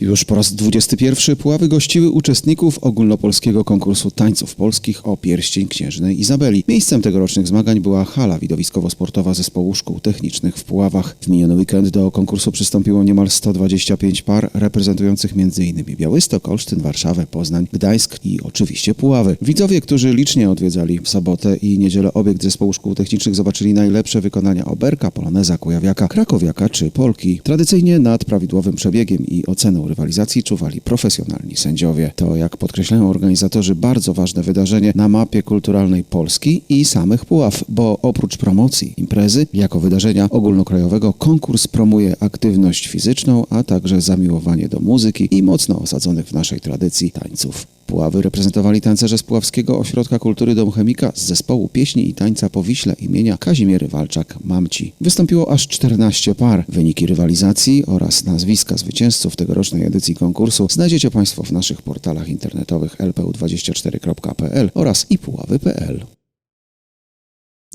Już po raz 21 Puławy gościły uczestników ogólnopolskiego konkursu tańców polskich o pierścień księżnej Izabeli. Miejscem tegorocznych zmagań była hala widowiskowo-sportowa zespołu szkół technicznych w Puławach. W miniony weekend do konkursu przystąpiło niemal 125 par reprezentujących m.in. Białystok, Olsztyn, Warszawę, Poznań, Gdańsk i oczywiście Puławy. Widzowie, którzy licznie odwiedzali w sobotę i niedzielę obiekt zespołu szkół technicznych zobaczyli najlepsze wykonania Oberka, Poloneza, Kujawiaka, Krakowiaka czy Polki. Tradycyjnie nad prawidłowym przebiegiem i oceną rywalizacji czuwali profesjonalni sędziowie. To, jak podkreślają organizatorzy, bardzo ważne wydarzenie na mapie kulturalnej Polski i samych Puław, bo oprócz promocji imprezy, jako wydarzenia ogólnokrajowego, konkurs promuje aktywność fizyczną, a także zamiłowanie do muzyki i mocno osadzonych w naszej tradycji tańców. Puławy reprezentowali tancerze z Puławskiego Ośrodka Kultury Dom Chemika z zespołu pieśni i tańca po Wiśle imienia Kazimiery Walczak-Mamci. Wystąpiło aż 14 par. Wyniki rywalizacji oraz nazwiska zwycięzców tegorocznej edycji konkursu znajdziecie Państwo w naszych portalach internetowych lpu24.pl oraz ipuławy.pl.